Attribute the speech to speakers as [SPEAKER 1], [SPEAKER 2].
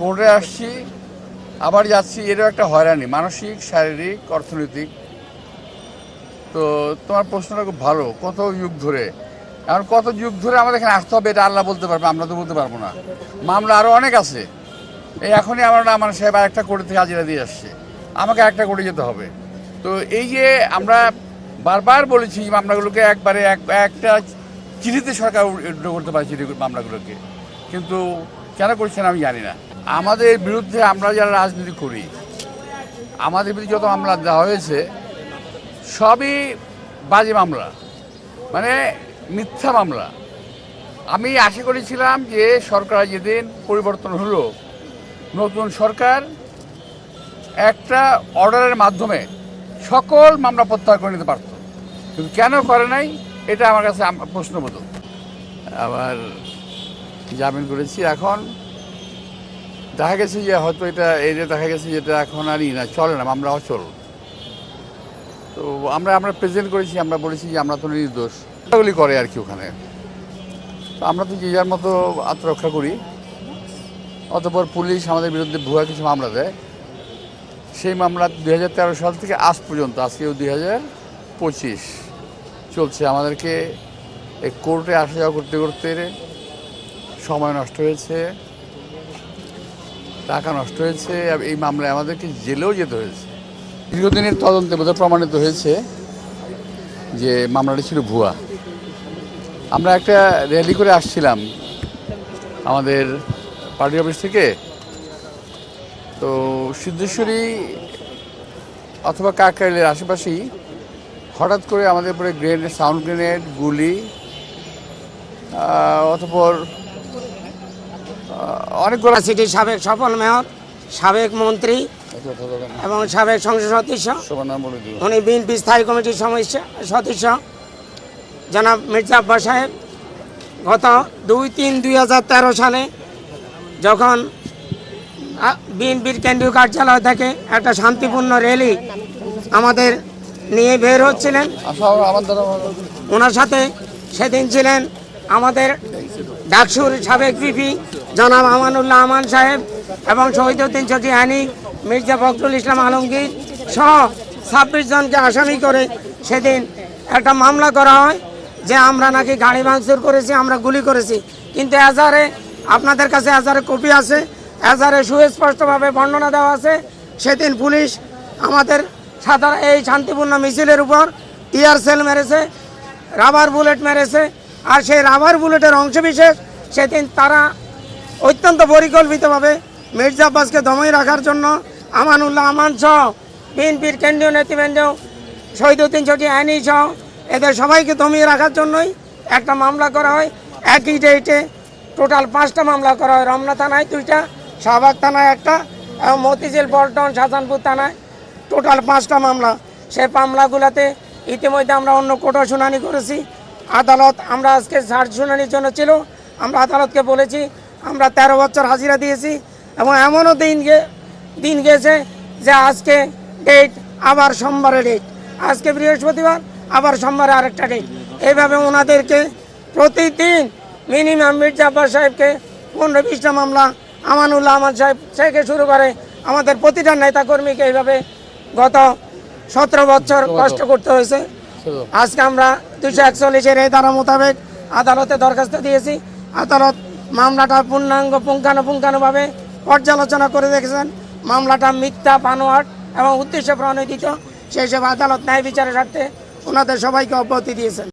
[SPEAKER 1] কোর্টে আসছি, আবার যাচ্ছি, এরও একটা হয়রানি, মানসিক, শারীরিক, অর্থনৈতিক। তো তোমার প্রশ্নটা খুব ভালো, কত যুগ ধরে? এখন কত যুগ ধরে আমাদের এখানে আসতে হবে এটা আল্লাহ বলতে পারবে, আমরা তো বলতে পারব না। মামলা আরও অনেক আছে। এই এখনই আমার আমার সাহেব আরেকটা কোর্ট থেকে হাজিরা দিয়ে আসছে। আমাকে একটা কোর্টে যেতে হবে। তো এই যে আমরা বারবার বলেছি মামলাগুলোকে একবারে এক, একটা চিঠিতে সরকার করতে পারে চিঠি মামলাগুলোকে। কিন্তু কেন করছেন আমি জানি না। আমাদের বিরুদ্ধে আমরা যারা রাজনীতি করি, আমাদের বিরুদ্ধে যত মামলা দেওয়া হয়েছে, সবই বাজে মামলা। মানে মিথ্যা মামলা। আমি আশা করেছিলাম যে সরকার যেদিন পরিবর্তন হলো, নতুন সরকার একটা অর্ডারের মাধ্যমে সকল মামলা প্রত্যাহার করে নিতে পারত। কিন্তু কেন করে নাই, এটা আমার কাছে প্রশ্নবোধক। আবার জামিন করেছি। এখন দেখা গেছে যে হয়তো এটা এই যে দেখা গেছে যে এটা এখন আর ই না, চলে না, মামলা অচল। তো আমরা আমরা প্রেজেন্ট করেছি, আমরা বলেছি যে আমরা তো নির্দোষ। এগুলি করে আর কি ওখানে। তো আমরা তো যে যার মতো আত্মরক্ষা করি। অতপর পুলিশ আমাদের বিরুদ্ধে ভুয়া কিছু মামলা দেয়। সেই মামলা দুই হাজার তেরো সাল থেকে আজ পর্যন্ত, আজকেও দুই হাজার পঁচিশ চলছে। আমাদেরকে এই কোর্টে আসা যাওয়া করতে করতে সময় নষ্ট হয়েছে টাকা নষ্ট হয়েছে এই মামলায় আমাদেরকে জেলেও যেতে হয়েছে। দীর্ঘদিনের তদন্তে বোধহয় প্রমাণিত হয়েছে যে মামলাটি ছিল ভুয়া। আমরা একটা র্যালি করে আসছিলাম আমাদের পার্টি অফিস থেকে। তো সিদ্ধেশ্বরী অথবা কাকরাইলের আশেপাশেই হঠাৎ করে আমাদের উপরে গ্রেনেড সাউন্ড গ্রেনেড গুলি আহ, অনেকগুলো
[SPEAKER 2] সিটির সাবেক সফল মেয়র, সাবেক মন্ত্রী এবং সাবেক সংসদ সদস্য উনি বিএনপি স্থায়ী কমিটির সমস্যা সদস্য জনাব মির্জা আব্বাস সাহেব, গত দুই তিন দুই সালে যখন বিএনপির কেন্দ্রীয় কার্যালয় থেকে একটা শান্তিপূর্ণ র্যালি আমাদের নিয়ে বের হচ্ছিলেন। ওনার সাথে সেদিন ছিলেন আমাদের ডাকসুর সাবেক পিপি জনাব আমানুল্লাহ আমান সাহেব এবং শহীদুদ্দিন চকি হানি, মির্জা ফখরুল ইসলাম আলমগীর সহ ছাব্বিশ জনকে আসামি করে সেদিন একটা মামলা করা হয় যে আমরা নাকি গাড়ি ভাঙচুর করেছি, আমরা গুলি করেছি। কিন্তু এজারে আপনাদের কাছে এজারে কপি আছে এজারে সুস্পষ্টভাবে বর্ণনা দেওয়া আছে, সেদিন পুলিশ আমাদের সাধারণ এই শান্তিপূর্ণ মিছিলের উপর টিয়ার সেল মেরেছে, রাবার বুলেট মেরেছে, আর সেই রাবার বুলেটের অংশবিশেষ সেদিন তারা অত্যন্ত পরিকল্পিতভাবে মির্জা আব্বাসকে দমাই রাখার জন্য আমানুল্লাহ, আমান সহ বিএনপির কেন্দ্রীয় নেতৃবৃন্দ শহীদুদ্দিন চটি আইনি সহ এদের সবাইকে দমিয়ে রাখার জন্যই একটা মামলা করা হয়। একই ডেটে টোটাল পাঁচটা মামলা করা হয়। রমনা থানায় দুইটা, শাহবাগ থানায় একটা এবং মতিঝিল, পল্টন, শাহজাহানপুর থানায় টোটাল পাঁচটা মামলা। সেই মামলাগুলোতে ইতিমধ্যে আমরা অন্য কোর্টও শুনানি করেছি। আদালত, আমরা আজকে ঝাড় শুনানির জন্য ছিল, আমরা আদালতকে বলেছি আমরা তেরো বছর হাজিরা দিয়েছি এবং এমনও দিন গে দিন গেছে যে আজকে ডেট আবার সোমবারে ডেট আজকে বৃহস্পতিবার আবার সোমবারে আরেকটা ডেট এইভাবে ওনাদেরকে প্রতিদিন মিনিমাম মির্জা আব্বাস সাহেবকে পনেরো বিশটা মামলা আমানুল্লাহ আহমদ সাহেব থেকে শুরু করে আমাদের প্রতিটা নেতাকর্মীকে এইভাবে গত সতেরো বছর কষ্ট করতে হয়েছে। আজকে আমরা দুশো একচল্লিশের এই ধারা মোতাবেক আদালতে দরখাস্ত দিয়েছি। আদালত মামলাটা পূর্ণাঙ্গ, পুঙ্খানুপুঙ্খানুভাবে পর্যালোচনা করে দেখেছেন। মামলাটা মিথ্যা পানোয়াট এবং উদ্দেশ্য প্রণোদিত সেই সব আদালত ন্যায় বিচারের স্বার্থে ওনাদের সবাইকে অব্যাহতি দিয়েছেন।